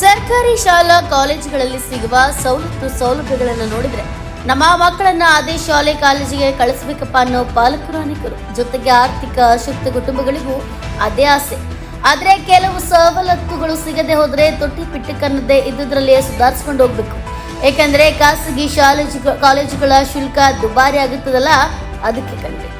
ಸರ್ಕಾರಿ ಶಾಲಾ ಕಾಲೇಜುಗಳಲ್ಲಿ ಸಿಗುವ ಸವಲತ್ತು ಸೌಲಭ್ಯಗಳನ್ನು ನೋಡಿದ್ರೆ ನಮ್ಮ ಮಕ್ಕಳನ್ನ ಅದೇ ಶಾಲೆ ಕಾಲೇಜಿಗೆ ಕಳಿಸ್ಬೇಕಪ್ಪ ಅನ್ನೋ ಪಾಲಕರು ಅನೇಕರು. ಜೊತೆಗೆ ಆರ್ಥಿಕ ಅಶಕ್ತ ಕುಟುಂಬಗಳಿಗೂ ಅದೇ ಆಸೆ. ಆದ್ರೆ ಕೆಲವು ಸವಲತ್ತುಗಳು ಸಿಗದೆ ಹೋದ್ರೆ ತೊಟ್ಟಿ ಪಿಟ್ಟಕ್ಕನ್ನದೇ ಇದ್ದುದರಲ್ಲಿಯೇ ಸುಧಾರಿಸ್ಕೊಂಡು ಹೋಗ್ಬೇಕು. ಏಕೆಂದರೆ ಖಾಸಗಿ ಶಾಲೇಜು ಕಾಲೇಜುಗಳ ಶುಲ್ಕ ದುಬಾರಿ ಆಗುತ್ತದಲ್ಲ, ಅದಕ್ಕೆ ಕಂಡ್ರೆ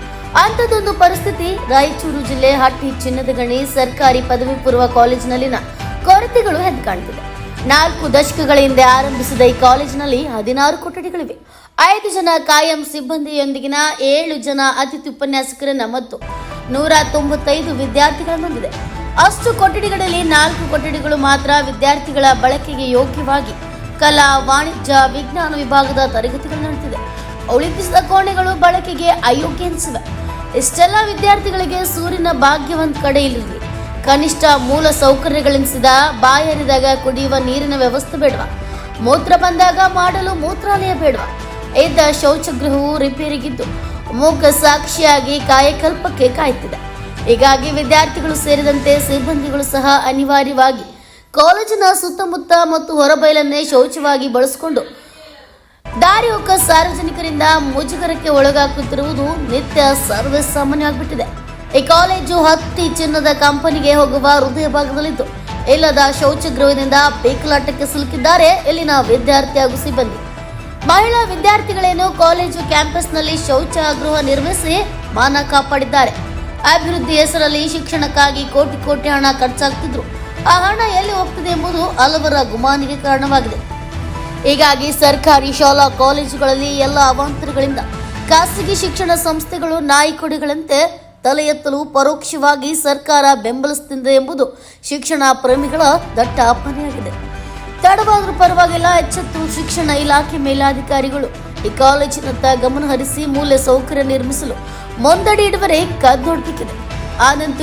ಅಂಥದ್ದೊಂದು ಪರಿಸ್ಥಿತಿ ರಾಯಚೂರು ಜಿಲ್ಲೆ ಹಟ್ಟಿ ಚಿನ್ನದ ಗಣಿ ಸರ್ಕಾರಿ ಪದವಿ ಪೂರ್ವ ಕಾಲೇಜಿನಲ್ಲಿನ ಕೊರತೆಗಳು ಎದ್ದು ಕಾಣ್ತಿದೆ ನಾಲ್ಕು ದಶಕಗಳ ಹಿಂದೆ ಆರಂಭಿಸಿದ ಈ ಕಾಲೇಜಿನಲ್ಲಿ ಹದಿನಾರು ಕೊಠಡಿಗಳಿವೆ. ಐದು ಜನ ಕಾಯಂ ಸಿಬ್ಬಂದಿಯೊಂದಿಗಿನ ಏಳು ಜನ ಅತಿಥಿ ಉಪನ್ಯಾಸಕರನ್ನ ಮತ್ತು ನೂರ ತೊಂಬತ್ತೈದು ವಿದ್ಯಾರ್ಥಿಗಳನ್ನು ಹೊಂದಿದೆ. ಅಷ್ಟು ಕೊಠಡಿಗಳಲ್ಲಿ ನಾಲ್ಕು ಕೊಠಡಿಗಳು ಮಾತ್ರ ವಿದ್ಯಾರ್ಥಿಗಳ ಬಳಕೆಗೆ ಯೋಗ್ಯವಾಗಿ ಕಲಾ, ವಾಣಿಜ್ಯ, ವಿಜ್ಞಾನ ವಿಭಾಗದ ತರಗತಿಗಳು ನಡೆದಿದೆ. ಉಳಿಪಿಸಿದ ಕೋಣೆಗಳು ಬಳಕೆಗೆ ಅಯೋಗ್ಯ ಎನಿಸಿವೆ. ಇಷ್ಟೆಲ್ಲ ವಿದ್ಯಾರ್ಥಿಗಳಿಗೆ ಸೂರ್ಯನ ಭಾಗ್ಯವಂತ ಕಡೆ ಇಲ್ಲಿದೆ ಕನಿಷ್ಠ ಮೂಲ ಸೌಕರ್ಯಗಳೆನಿಸಿದ ಬಾಯರಿದಾಗ ಕುಡಿಯುವ ನೀರಿನ ವ್ಯವಸ್ಥೆ ಬೇಡವಾ? ಮೂತ್ರ ಬಂದಾಗ ಮಾಡಲು ಮೂತ್ರಾಲಯ ಬೇಡವಾ? ಇದ್ದ ಶೌಚಗೃಹವು ರಿಪೇರಿಗಿದ್ದು ಮೂಕ ಸಾಕ್ಷಿಯಾಗಿ ಕಾಯಕಲ್ಪಕ್ಕೆ ಕಾಯ್ತಿದೆ. ಹೀಗಾಗಿ ವಿದ್ಯಾರ್ಥಿಗಳು ಸೇರಿದಂತೆ ಸಿಬ್ಬಂದಿಗಳು ಸಹ ಅನಿವಾರ್ಯವಾಗಿ ಕಾಲೇಜಿನ ಸುತ್ತಮುತ್ತ ಮತ್ತು ಹೊರಬಯಲನ್ನೇ ಶೌಚವಾಗಿ ಬಳಸಿಕೊಂಡು ದಾರಿ ಸಾರ್ವಜನಿಕರಿಂದ ಮುಜುಗರಕ್ಕೆ ಒಳಗಾಗುತ್ತಿರುವುದು ನಿತ್ಯ ಸರ್ವೇ ಸಾಮಾನ್ಯವಾಗಿಬಿಟ್ಟಿದೆ ಈ ಕಾಲೇಜು ಹತ್ತಿ ಚಿನ್ನದ ಕಂಪನಿಗೆ ಹೋಗುವ ಹೃದಯ ಭಾಗದಲ್ಲಿದ್ದು, ಇಲ್ಲದ ಶೌಚಗೃಹದಿಂದ ಪೀಕಲಾಟಕ್ಕೆ ಸಿಲುಕಿದ್ದಾರೆ ಇಲ್ಲಿನ ವಿದ್ಯಾರ್ಥಿ ಹಾಗೂ ಸಿಬ್ಬಂದಿ. ಮಹಿಳಾ ವಿದ್ಯಾರ್ಥಿಗಳೇನು ಕಾಲೇಜು ಕ್ಯಾಂಪಸ್ನಲ್ಲಿ ಶೌಚಗೃಹ ನಿರ್ಮಿಸಿ ಮಾನ ಕಾಪಾಡಿದ್ದಾರೆ. ಅಭಿವೃದ್ಧಿ ಹೆಸರಲ್ಲಿ ಶಿಕ್ಷಣಕ್ಕಾಗಿ ಕೋಟಿ ಕೋಟಿ ಹಣ ಖರ್ಚಾಗ್ತಿದ್ರು. ಆ ಹಣ ಎಲ್ಲಿ ಹೋಗ್ತಿದೆ ಎಂಬುದು ಹಲವರ ಗುಮಾನಿಗೆ ಕಾರಣವಾಗಿದೆ. ಹೀಗಾಗಿ ಸರ್ಕಾರಿ ಶಾಲಾ ಕಾಲೇಜುಗಳಲ್ಲಿ ಎಲ್ಲ ಅವಾಂತರಗಳಿಂದ ಖಾಸಗಿ ಶಿಕ್ಷಣ ಸಂಸ್ಥೆಗಳು ನಾಯಿಕೊಡಿಗಳಂತೆ ತಲೆ ಎತ್ತಲು ಪರೋಕ್ಷವಾಗಿ ಸರ್ಕಾರ ಬೆಂಬಲಿಸುತ್ತಿದೆ ಎಂಬುದು ಶಿಕ್ಷಣ ಪ್ರೇಮಿಗಳ ದಟ್ಟ ಅಪ್ಪನೆಯಾಗಿದೆ ತಡವಾದರೂ ಪರವಾಗಿಲ್ಲ, ಎಚ್ಚೆತ್ತು ಶಿಕ್ಷಣ ಇಲಾಖೆ ಮೇಲಾಧಿಕಾರಿಗಳು ಈ ಕಾಲೇಜಿನತ್ತ ಗಮನ ಹರಿಸಿ ಮೂಲ ಸೌಕರ್ಯ ನಿರ್ಮಿಸಲು ಮುಂದಡಿ ಇಡುವರೆ ಕದ್ದೊಡ್ಬೇಕಿದೆ Anand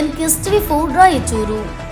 N K for Raichur.